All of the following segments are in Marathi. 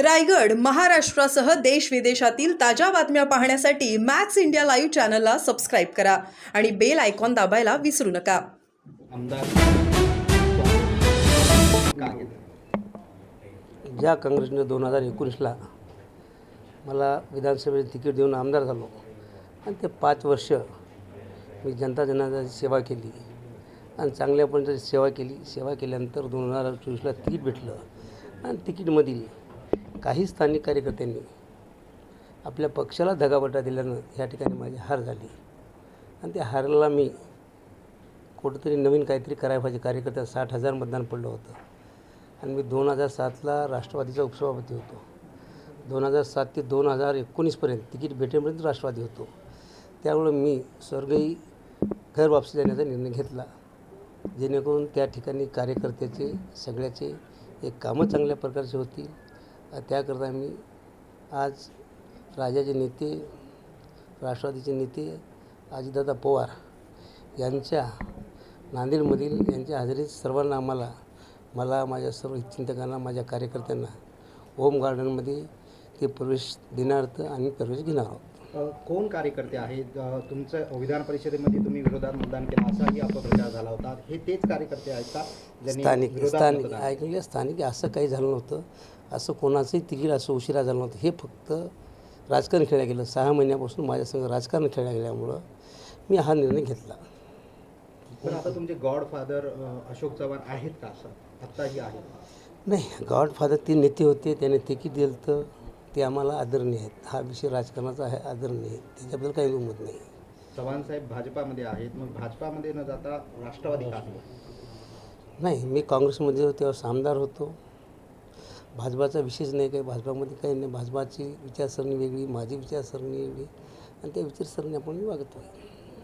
रायगड महाराष्ट्रासह देश विदेशातील ताज्या बातम्या पाहण्यासाठी मॅक्स इंडिया लाईव्ह चॅनलला सबस्क्राईब करा आणि बेल आयकॉन दाबायला विसरू नका. ज्या काँग्रेसने दोन हजार एकोणीसला मला विधानसभेचे तिकीट देऊन आमदार झालो आणि ते पाच वर्ष मी जनता जनार्दनाची सेवा केली आणि चांगल्यापणे त्याची सेवा केली. सेवा केल्यानंतर दोन हजार चोवीसला तिकीट भेटलं आणि तिकीटमधील काही स्थानिक कार्यकर्त्यांनी आपल्या पक्षाला धगाबटा दिल्यानं ह्या ठिकाणी माझी हार झाली. आणि त्या हारला मी कुठंतरी नवीन काहीतरी करायला पाहिजे. कार्यकर्त्या साठ हजार मतदान पडलं होतं. आणि मी दोन हजार सातला राष्ट्रवादीचा उपसभापती होतो. दोन हजार सात ते दोन हजार एकोणीसपर्यंत तिकीट भेटेपर्यंत राष्ट्रवादी होतो. त्यामुळं मी स्वर्गही घर वापसी जाण्याचा निर्णय घेतला. जेणेकरून त्या ठिकाणी कार्यकर्त्याचे सगळ्याचे एक कामं चांगल्या प्रकारचे होतील. त्याकरता मी आज राजाचे नेते राष्ट्रवादीचे नेते अजितदादा पवार यांच्या नांदेडमधील यांच्या हजेरीत सर्वांना आम्हाला मला माझ्या सर्व चिंतकांना माझ्या कार्यकर्त्यांना होम गार्डनमध्ये ते प्रवेश देण्यार्थ आम्ही प्रवेश घेणार आहोत. कोण कार्यकर्ते आहेत? तुमचं विधान परिषदेमध्ये तुम्ही विरोधात मतदान केलं असाही अपप्रचार झाला होता. हे तेच कार्यकर्ते आहेत का? स्थानिक स्थानिक ऐकले स्थानिक असं काही झालं नव्हतं. असं कोणाचंही तिकीट असं उशिरा झालं नव्हतं. हे फक्त राजकारण खेळल्या गेलं. सहा महिन्यापासून माझ्यासंग राजकारण खेळल्या गेल्यामुळं मी हा निर्णय घेतला. पण आता तुमचे गॉडफादर अशोक चव्हाण आहेत का असं? आत्ताही आहेत नाही गॉडफादर ते नेते होते. त्याने तिकीट दिलं तर ते आम्हाला आदरणीय आहेत. हा विषय राजकारणाचा आहे आदरणीय आहे त्याच्याबद्दल काही दुमत नाही. चव्हाण साहेब भाजपामध्ये आहेत. मग भाजपामध्ये न जाता राष्ट्रवादी का? नाही मी काँग्रेसमध्ये होतो तेव्हा आमदार होतो. भाजपाचा विशेष नाही काही भाजपामध्ये काही नाही. भाजपाची विचारसरणी वेगळी माझी विचारसरणी वेगळी आणि त्या विचारसरणी आपण मी वागतो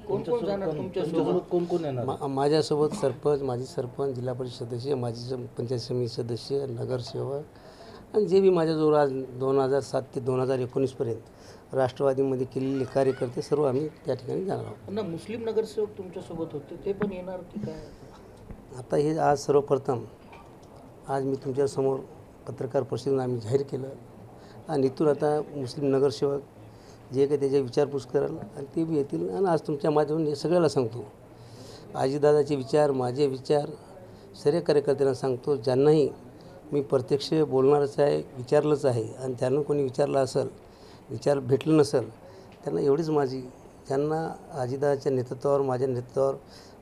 कोण कोण जाणार? तुमच्यासोबत? कोण कोण येणार? मा माझ्यासोबत सरपंच माजी सरपंच जिल्हा परिषद सदस्य माजी सम- पंचायत समिती सदस्य नगरसेवक आणि जे बी माझ्याजवळ आज दोन हजार सात ते दोन हजार एकोणीसपर्यंत राष्ट्रवादीमध्ये केलेले कार्यकर्ते सर्व आम्ही त्या ठिकाणी जाणार आहोत. ना मुस्लिम नगरसेवक तुमच्यासोबत होते ते पण येणार की काय? आता हे आज सर्वप्रथम आज मी तुमच्यासमोर पत्रकार परिषदेनं आम्ही जाहीर केलं. आणि इथून आता मुस्लिम नगरसेवक जे काही त्याच्या विचारपूस कराल आणि ते बी येतील. आणि आज तुमच्या माध्यमातून सगळ्याला सांगतो. आजीदादाचे विचार माझे विचार सर्व कार्यकर्त्यांना सांगतो ज्यांनाही मी प्रत्यक्ष बोलणारच आहे विचारलंच आहे आणि त्यांना कोणी विचारलं असेल विचार भेटलं नसेल त्यांना एवढीच माझी ज्यांना आजीदादाच्या नेतृत्वावर माझ्या नेतृत्वावर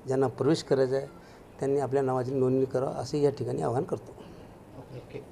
ज्यांना प्रवेश करायचा आहे त्यांनी आपल्या नावाची नोंदणी करावं असं या ठिकाणी आवाहन करतो. ओके.